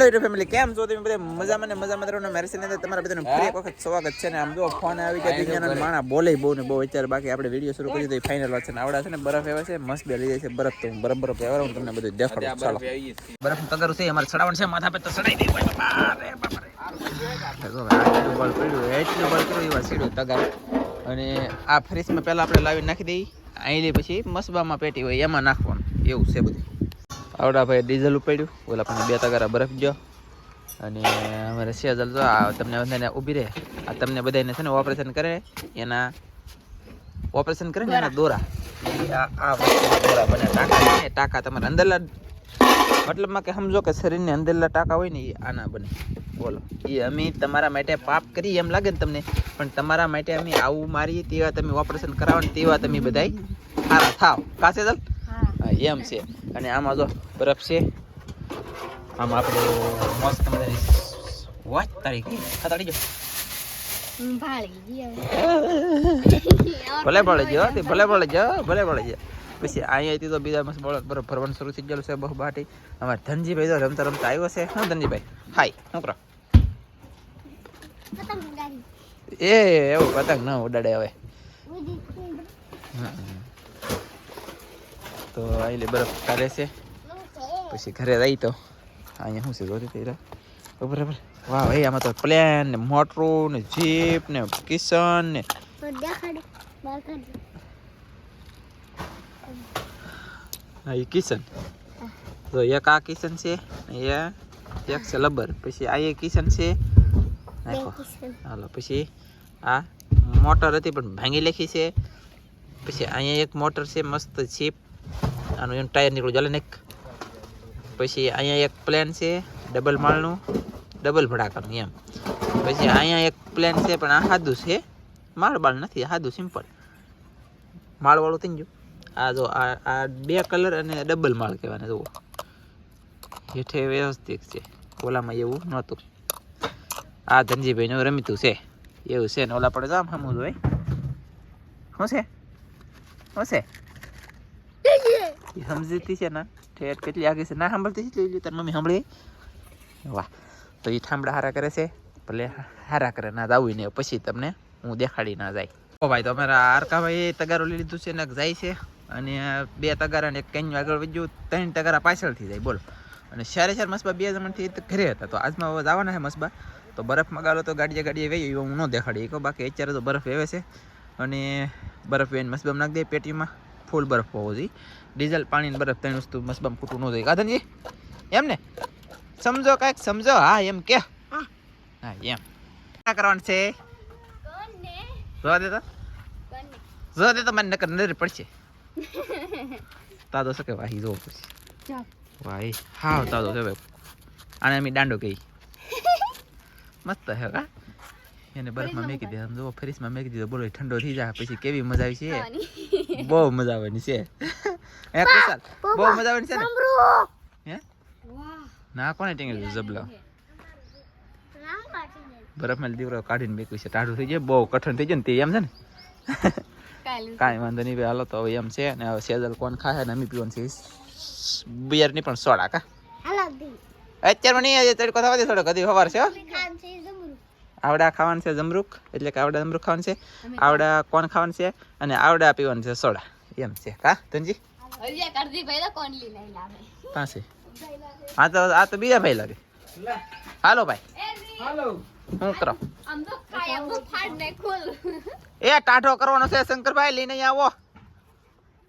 Hello family કેમ છો? તમે બધા મજામાં ને મજામાં રહો ને મારી સાથે તમારા બધાનું ફરી એક વખત સ્વાગત છે ને આમ જો ફોન આવી ગયા દુનિયાના માણા બોલે બહુ ને બહુ. અત્યારે બાકી આપણે વીડિયો શરૂ કરી દઈએ ફાઇનલ વાત છે ને આવડા છે ને બરફ એવા છે મસ્ત બે લઈ જાય છે બરફ તો હું બરફ બરફ એવા હું તમને બધું દેખાડું ચાલો. બરફ તગારું છે અમારે ચડાવવાનું છે માથા પર તો ચડાઈ દે બળ પડ્યું એટલું બળ એવા સીડું તગારું. અને આ ફ્રીજમાં પહેલા આપણે લાવી નાખી દઈએ અહીં પછી મસબામાં પેટી હોય એમાં નાખવાનું એવું છે બધું. આવડા ભાઈ ડીઝલ ઉપાડ્યું. ઓલા પણ બે તગારા બરફ ગયો. અને અમારે સેજલ તો આ તમને બધાને ઊભી રહે. આ તમને બધાને છે ને ઓપરેશન કરે. એના ઓપરેશન કરે ને એના દોરા. આ દોરા બને. ટાંકા ને, ટાંકા તમારે અંદરના મતલબમાં કે સમજો કે શરીરની અંદરલા ટાંકા હોય ને એ આના બને. બોલો. એ અમે તમારા માટે પાપ કરી એમ લાગે ને તમને પણ તમારા માટે અમે આવું મારીએ તેવા તમે ઓપરેશન કરાવો ને તેવા તમે બધાય સારા થાવ. કાશે ચાલ હા એમ છે. અને આમાં જો બરફ છે. આમ આપણે મસ્ત મજાની વોચ તારીખ ખતાડી જો ભલે ભળે જો તે ભલે ભળે જો ભલે ભળે જો પછી અહીંયાથી તો બીજા મસ્ત બરફ ભરવાનું શરૂ થઈ ગયેલું છે બહુ બાટી. અમારે ધનજીભાઈ તો રમતા રમતા આવ્યો છે. હા ધનજીભાઈ. હાય શું કરો એ એવું પતંગ ના ઉડાડે હવે. હમ. તો અહીં બરફ કાઢે છે પછી ઘરે રહી તો અહીંયા શું છે જોતી થઈ રહ્યા બરાબર વાહ ભાઈ આમાં તો પ્લેન ને મોટરો ને જીપ ને કિશન ને હા એ કિશન તો એક આ કિશન છે ને એ એક છે લબર પછી આ એ કિશન છે નાખો હાલો પછી આ મોટર હતી પણ ભાંગી લેખી છે પછી અહીંયા એક મોટર છે મસ્ત જીપ આનું એનું ટાયર નીકળું ચાલે ને પછી અહીંયા એક પ્લેન છે ડબલ માળનું ડબલ ભડાકાનું એમ. પછી અહીંયા એક પ્લેન છે, પણ આ સાદું છે. માળ બાળ નથી સાદું સિમ્પલ માળવાળું થઈ ગયું. આ જો, આ આ બે કલર અને ડબલ માળ કહેવાના, જુઓ. હેઠે વ્યવસ્થિત છે. ઓલામાં એવું નહોતું. આ ધનજીભાઈનું રમીતું છે. એવું છે ને, ઓલા પડે તો આમ હમું હોય. શું છે? શું છે? એ સમજતી છે ને? ઠેઠ કેટલી આગળ છે? ના સાંભળતી છે? એટલી તાર મમ્મી સાંભળી. વાહ. તો એ ઠામડા હારા કરે છે? ભલે હારા કરે. ના જાવું ને પછી તમને. હું દેખાડી ના જાય. ઓ ભાઈ, તો અમારા આરકાભાઈ તગારો લઈ લીધું છે ને જાય છે. અને બે તગારા ને એક કંઈ આગળ વધ્યું. ત્રણ તગારા પાછળથી જાય, બોલો. અને શહેરે શહેર મસબા બે જમણથી ઘરે હતા. તો આજમાં જવાના છે મસબા? તો બરફ મગાલો તો ગાડીએ ગાડીએ વહી એવું હું ન દેખાડી. બાકી અત્યારે તો બરફ વેવે છે. અને બરફ વેને મસબામાં નાખી દે પેટીમાં. ફૂલ બરફ હોવો જોઈએ. ડીઝલ પાણી બરફ ત્રણ વસ્તુ મસબામાં ખૂટવું ન જોઈએ. કાધનજી એમ ને? સમજો કાંઈક સમજો. હા એમ કે. હા. એમ. શું કરવાનું છે? જોવા દે તો. જોવા દે તો મને નકર નજર પડશે. તાદો શકે વાહી જોવો પછી. વાહી હા તાદો છે આને અમે દાંડો કહી મસ્ત હે કા? એને બરફમાં મેકી દે. આમ જો ફ્રીજમાં મેકી દીધો. બોલો ઠંડો થઈ જાય. પછી કેવી મજા આવી છે? બહુ મજા આવવાની છે. એ કુશાલ બહુ મજા આવવાની છે ને? હે? ના કોને ટેંગેલું જબલો બરફમાં દીવરો કાઢીને મેક્યું છે. ટાઢું થઈ જાય બહુ કઠણ થઈ જાય ને તે એમ છે ને? કાંઈ વાંધો નહીં હાલો તો હવે એમ છે. ને હવે સેજલ કોણ ખાશે ને અમે પીવાનું છે. બિયરની પણ સોડા કા? અત્યારમાં નહીં થવા દે થોડો કદી ખબર છે. આવડા ખાવાનું છે જમરૂક એટલે કે આવડા જમરૂક ખાવાનું છે. આવડા કોણ ખાવાનું છે? અને આવડા પીવાનું છે સોડા. એમ છે. કા ધનજી? પાસે હા તો આ તો બીજા ભાઈ લાગે. હાલો ભાઈ. હું કરો? એ ટાઢો કરવાનો છે શંકરભાઈ લઈને આવો.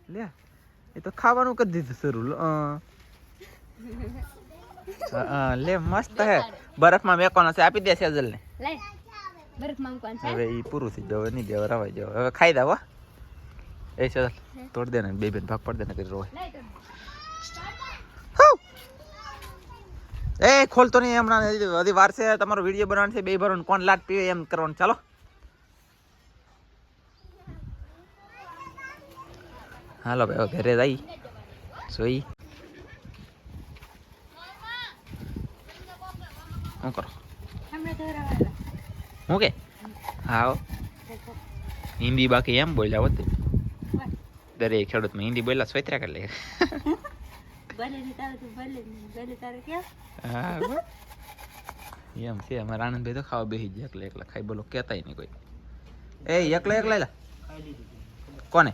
લે એ તો ખાવાનું કરી દીધું શરૂ. લે મસ્ત હે. બરફમાં મેકવાનો છે આપી દે સેજલ ને હવે પૂરું થઈ જાવ નહીં દેવા રવાઈ જાવ હવે ખાઈ દે એ સેજલ તોડ દે ને બે બેન ભાગ પડ દે ને કરી રોય. એ ખોલતો નહીં હમણાં હજી વાર છે તમારો વીડિયો બનાવવાનો છે બે ભરવાનું કોણ લાટ પીવે એમ કરવાનું. ચાલો. હાલો ભાઈ ઘરે જઈ. જોઈ શું કરો? હું કે હા હિન્દી બાકી એમ બોલ્યા હોત દરેક ખેડૂતમાં હિન્દી બોલ્યા સ્વૈત્રા કરી લે. એમ છે અમારા આનંદભાઈ તો ખાવા બેસી જાય એકલા એકલા ખાઈ બોલો કહેતાય નહીં કોઈ. એ એકલા એકલા કોને?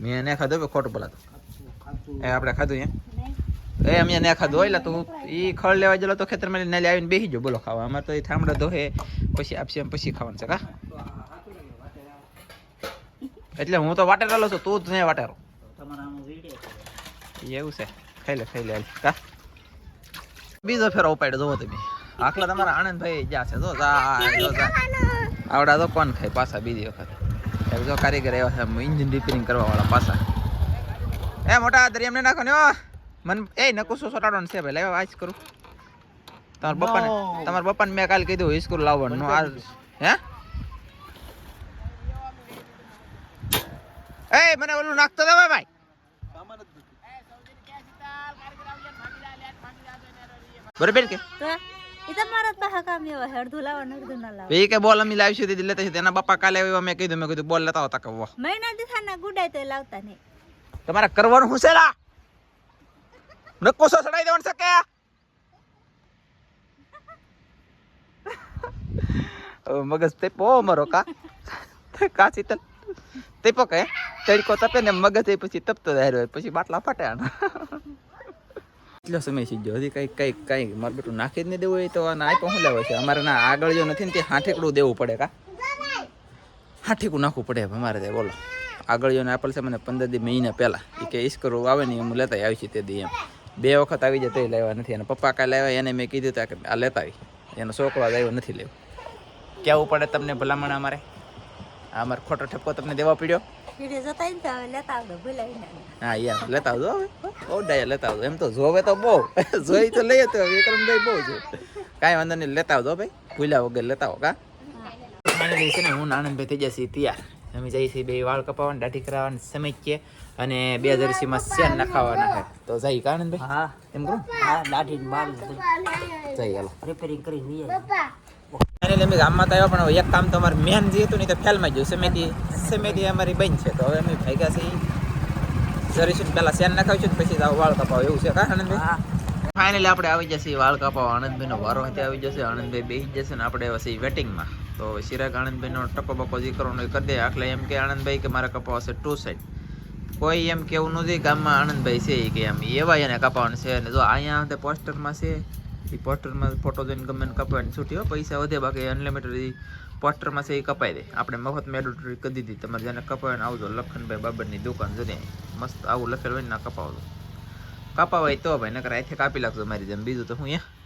મેં એને ખાધું ખોટું બોલાતો? એ આપણે ખાધું એમ? એ અમે ને ખાધું. હોય તું ઈ ખળ લેવા જેલો તો ખેતરમાં લઈને આવીને બેસી જો બોલો ખાવા. અમારે તો એ થાંભલા દોહે પછી આપશે એમ પછી ખાવાનું છે કા? એટલે હું તો વાટેરેલો છું, તું જ નહીં વાટેરો એવું છે. ખાઈ લે ખાઈ લે. કા? બીજો ફેરો ઉપાડ્યો, જોવો તમે. આખલા તમારા આનંદભાઈ જ્યાં છે, જો આવડા તો કોણ ખાય પાછા બીજી વખત? જો કારીગર એવા છે ઇન્જિન રિપેરિંગ કરવા વાળા પાછા. એ મોટા દરિયા એમને નાખો ને. મન એ નકુસો સોટાડવાનું છે ભાઈ? લાવ્યા આજ કરું તમાર પપ્પાને તમાર પપ્પાને મેં કાલ કીધું હિસ્કુલ લાવવાનું. આ હે? એ મને ઓલું નાખતો દે ભાઈ. બરાબર કે? તો એ તો મારા જ પાહા કામ એવા છે. અડધું લાવવાનું અડધું ના લાવવાનું. એ કે બોલ અમે લાવીશું દીદી લેતા છે. તેના પપ્પા કાલે આવ્યા મેં કીધું મેં કીધું બોલ લેતા હોતા કે વાહ. મહિના દીથાના ગુડાય તો લાવતા નહીં. તમારે કરવાનું હું છે લા? નકોસો સડાઈ દેવાનું છે કે? મગજ તેપો મારો કા. કા શીતલ તેપો કે? તડકો તપે ને મગજ એ પછી તપતો જાય રહ્યો પછી બાટલા ફાટે આના. એટલો સમય સીજો હજી કઈ કઈ કઈ મારું બેટું નાખી જ નહીં દેવું હોય તો આ નાય પણ શું લેવા છે? અમારે ના આગળ જો નથી ને તે હાઠેકડું દેવું પડે કા? હાઠેકું નાખવું પડે અમારે તે બોલો. આગળ જોને આપેલ છે મને પંદર દી મહિના પહેલા. એ કે ઈશ્કરો આવે ને હું લેતા આવી છે તે દી એમ. બે વખત આવી જતો એ લેવા નથી. અને પપ્પા કાલે આવ્યા એને મેં કીધું કે આ લેતા આવી. એનો છોકરો આવ્યો નથી લેવું. કેવું પડે તમને ભલામણ અમારે? આ અમારે ખોટો ઠપકો તમને દેવા પડ્યો? હા યાર લેતા આવજો હવે. બહુ ડાયા લેતા આવજો. એમ તો જોવે તો બહુ. જોઈ તો લઈએ તો વિક્રમભાઈ બહુ જો કાંઈ વાંધો નહીં લેતા આવજો ભાઈ. ભૂલ્યા વગર લેતા આવો કા? છે ને હું નાનંદભાઈ થઈ જશે તૈયાર. અમે જઈએ છીએ બે વાળ કપાવવાના દાઢી કરાવવાની સમય છે અને બે જર્સીમાં સેન નખાવાના છે. તો જઈ કા આનંદભાઈ હા. એમ કરો હા દાઢી બાલ જઈ હાલો. રિપેરિંગ કરી લઈએ. ફાઇનલી અમે ગામમાં તો આવ્યા પણ એક કામ તો અમારે મેન જે હતું ને તો ફેલમાં ગયું. સમેતી સમેતી અમારી બંધ છે. તો હવે અમે ભાગ્યા છીએ. જરીશું પહેલા સેન નખાવીશું પછી વાળ કપાવ. એવું છે કા આનંદભાઈ? ફાઇનલી આપણે આવી જશે વાળ કાપવા આનંદભાઈનો વારો હાથે આવી જશે. આનંદભાઈ બેસી જશે ને આપણે હવે વેટિંગમાં. તો સિરાગ આનંદભાઈનો ટકો બકો જે કરવાનો એ કરી દે. આખલે એમ કે આનંદભાઈ કે મારે કપાવશે ટુ સાઈડ કોઈ એમ કેવું નથી, ગામમાં આનંદભાઈ છે કે એમ. એવા એને કપાવાનું છે. અને જો અહીંયા પોસ્ટરમાં છે એ પોસ્ટરમાં ફોટો જોઈને ગમે એને કપાવવાની છૂટી હો, પૈસા વધે, બાકી અનલિમિટેડ પોસ્ટરમાં છે એ કપાઈ દે. આપણે મફત મેડોટરી કરી દીધી. તમારે જેને કપાવીને આવજો, લખનભાઈ બાબરની દુકાન જોઈએ મસ્ત આવું લખેલું હોય ને, ના કપાવજો કપાવાય તો ભાઈ, નકર અહીંથી કાપી લાગજો મારી જેમ. બીજું તો હું અહીંયા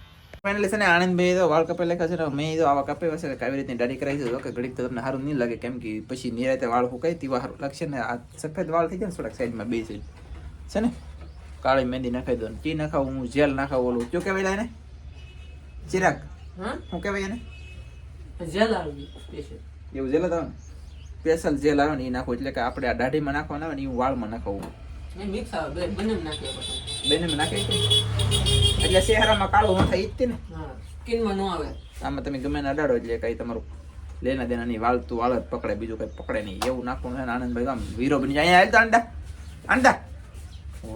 ફાઇનલી છે ને આનંદભાઈ તો વાળ કપાઈ લખ્યા છે ને મેં તો આવા કપાવ્યા છે કે આવી રીતની દાઢી કરાવી છે. કે ઘડીક તો તમને સારું નહીં લાગે કેમ કે પછી નિરાતે વાળ હુકાય તેવા સારું લાગશે ને આ સફેદ વાળ થઈ જાય ને થોડાક સાઈડમાં બે સાઈડ છે ને? કાળી મહેંદી નાખાઈ દો ને ટી નાખાવું હું જેલ નાખાવું ઓલું. શું કહેવાય એને? ચિરાગ. શું કહેવાય એને? જેલ આવી એવું જેલ ને? સ્પેશિયલ જેલ આવે ને એ નાખવું એટલે કે આપણે આ દાઢીમાં નાખવાના આવે ને એ વાળમાં નાખવું બેને નાખે એટલે શહેરોમાં કાળું માથા ઈ જ તે ને. કિનમાં સ્કિનમાં નો આવે. આમાં તમે ગમે અડાડો એટલે કઈ તમારું લેના દેના ની વાળતું વાળ જ પકડે બીજું કઈ પકડે નહીં. એવું નાખવાનું ને આનંદભાઈ આમ વીરો બની જાય. અહીંયા અંડા અંડા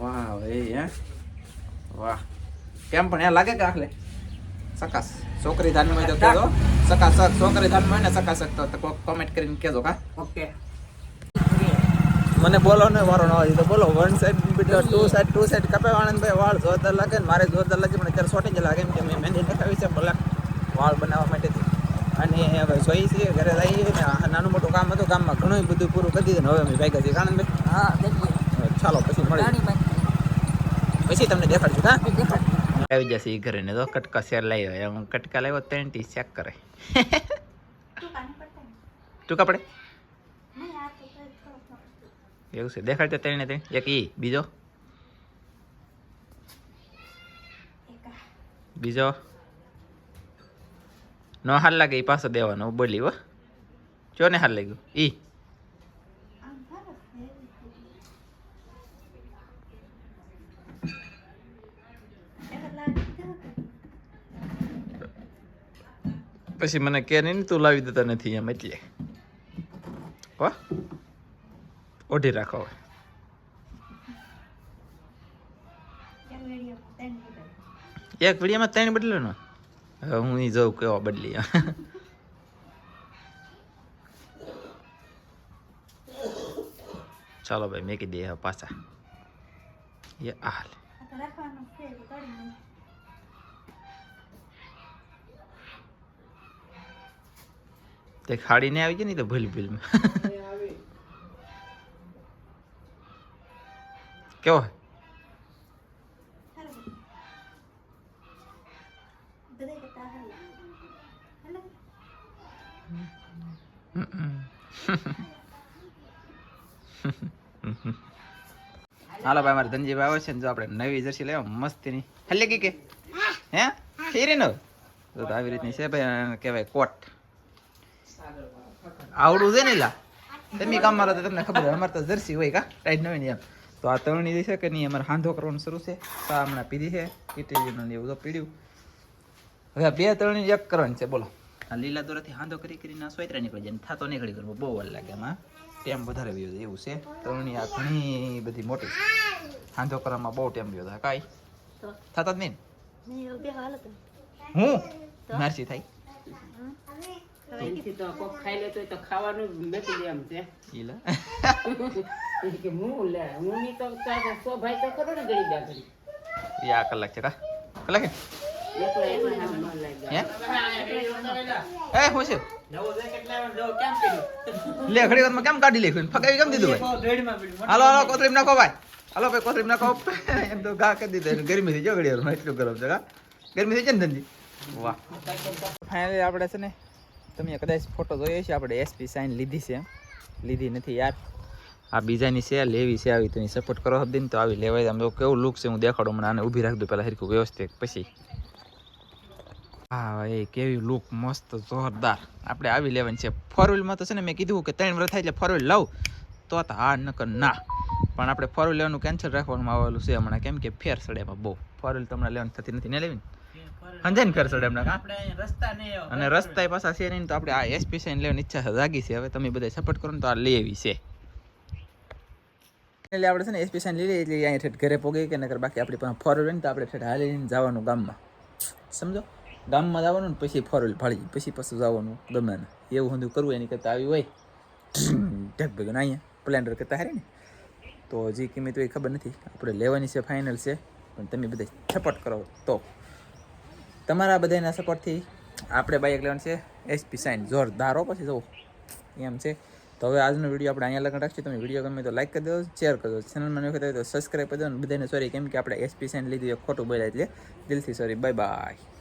વાહ એ હે. વાહ. કેમ પણ એ લાગે કે આખલે? સકાસ. છોકરી ધાનમાં હોય તો કહેજો સકાસક છોકરી ધાનમાં હોય ને સકાસક તો કોમેન્ટ કરીને કહેજો કા ઓકે. મને બોલો ને વારો ન હોય તો બોલો. વન સાઈડ બીટો ટુ સાઈડ ટુ સાઈડ કપે ભાઈ વાળ જોરદાર લાગે ને મારે જોરદાર લાગે પણ અત્યારે સોટી જ લાગે કેમ કે મેં મહેંદી નખાવી છે બ્લેક વાળ બનાવવા માટેથી. અને હવે જોઈ છીએ ઘરે જઈએ ને આ નાનું મોટું કામ હતું ગામમાં ઘણું બધું પૂરું કરી દીધું હવે અમે ભાગ્યા છીએ. આનંદભાઈ હા ચાલો પછી મળી પછી તમને દેખાડશું હા? આવી જશે એ ઘરે ને તો કટકા શેર લાવ્યો એમ કટકા લાવ્યો ત્રણ ટી ચેક કરે ટૂંકા પડે નહીં આ તો કઈ થોડોક એવું છે દેખાડજો ત્રણે ત્રણ એક ઈ બીજો. બીજો નો હાલ લાગે એ પાછો દેવાનો બોલી હો જો ને હાલ લાગ્યું ઈ તો. પછી મને કે નહીં તું લાવી દેતા નથી એમ એટલે હો ઓઢી રાખો હવે એક વિડીયોમાં ત્રણ બદલ્યો ને હવે હું એ જોઉં કેવો બદલી ચાલો ભાઈ, મેકી દે પાછા એ હાલે. તો રાખવાનું છે તો તળી નહીં. તે ખાડી ને આવી જાય ને તો ભૂલ ભૂલમાં કેવો હાલે. ભાઈ મારે ધનજીભાઈ આવે છે ને જો આપણે નવી જર્સી લેવા મસ્તીની. હલે કે કે હે? ફેરી નો તો આવી રીતની છે ભાઈ કેવાય કોટ. આવડું છે ને લા? તમે કામ મારો તો તમને ખબર હોય, અમારે તો જર્સી હોય કા? ટાઈટ નવી ની એમ. તો આ તળણી જે છે કે નહીં અમારે હાંધો કરવાનું શરૂ છે. તો આ હમણાં પીધી છે કીટીજીનો ને એવું તો પીડ્યું. હવે આ બે તળણી એક કરવાની છે બોલો. આ લીલા દોરાથી હાંધો કરી કરીને સોયત્રા નીકળી જાય ને થાતો નીકળી કરવો બહુ વાર લાગે એમાં ટેમ વધારે વ્યો એવું છે. તળણી આ ઘણી બધી મોટી છે. હાંધો કરવામાં બહુ ટેમ વ્યો થાય કાંઈ? થતા જ નહીં હું? મારસી થાય. તો કોક ખાઈ લેતો તો ખાવાનું દે એમ છે. ઈલા. કે હું લે હું ની તો તારે સો ભાઈ તો કરો ને ગરી દા કરી એ કલાક છે કા? કલાક હે? એ હું છે? લે ઘડી વારમાં કેમ કાઢી લેખ્યું ફગાવી કેમ દીધું ભાઈ? હાલો હાલો કોથરીમ નાખો ભાઈ. હાલો ભાઈ કોથરીમ નાખો. એમ તો ઘા કરી દીધું ગરમી થઈ જો ઘડી એટલું ગરમ છે ગરમી થઈ છે ને ધંધી? વાહ. ફાઇનલી આપણે છે ને તમે કદાચ ફોટો જોઈએ છે આપણે એસપી સાઇન લીધી છે. એમ લીધી નથી યાર. આ બીજાની છે લેવી છે, આવી તો સપોર્ટ કરો હબદીન તો આવી લેવાય. આમ તો કેવું લુક છે, હું દેખાડો મને આને ઊભી રાખી દઉં પહેલાં હરખું વ્યવસ્થિત. પછી. હા, એ કેવી લુક મસ્ત, જોરદાર. આપણે આવી લેવાની છે. ફોર વ્હીલમાં તો છે ને મેં કીધું કે ત્રણ વર્ષ થાય એટલે ફોર વ્હીલ લઉં. તો હા નકર ના. પણ આપણે ફોર વ્હીલ લેવાનું કેન્સલ રાખવાનું આવેલું છે હમણાં. કેમ કે ફેર સડે એમાં બહુ. ફોર વ્હીલ તો હમણાં લેવાની થતી નથી. ને લેવી સમજાય ને ફેર સડે હમણાં અને રસ્તા પાછા છે નહીં તો આપણે આ એસપી સાઈન લેવાની ઈચ્છા જાગી છે. હવે તમે બધા સપોર્ટ કરો ને તો આ લેવી છે. એટલે આપણે છે ને એસપી સાઈન લઈ લઈએ એટલે અહીંયા ઠેઠ ઘરે પોગી કે નકર બાકી આપણી પાસે ફોર વ્હીલ તો આપણે ઠેઠ હાલીને જવાનું ગામમાં. સમજો? ગામમાં જવાનું ને પછી ફોર વ્હીલ ફાળી પછી પછી જવાનું ગમે ને એવું બધું કરવું એની કરતાં આવી હોય. ઢગ ભેગું અહીંયા પ્લેન્ડર કરતાં હારે ને. તો હજી કિંમત હોય ખબર નથી. આપણે લેવાની છે ફાઇનલ છે, પણ તમે બધા સપોર્ટ કરો. તો તમારા બધાના સપોર્ટથી આપણે બાઇક લેવાનું છે એસપી સાઇન જોરદારો પછી જવું એમ છે. તો હવે આજનો વીડિયો આપણે અહીંયા લગન રાખીએ તમે વીડિયો ગમે તો લાઈક કરી દો શેર કરી દો ચેનલમાં નહીં હોય તો સબસ્ક્રાઈબ કરી દો અને બધાને સોરી કેમ કે આપણે એસપી સાઇન લીધી ખોટું બોલાય એટલે. દિલથી સોરી બાય બાય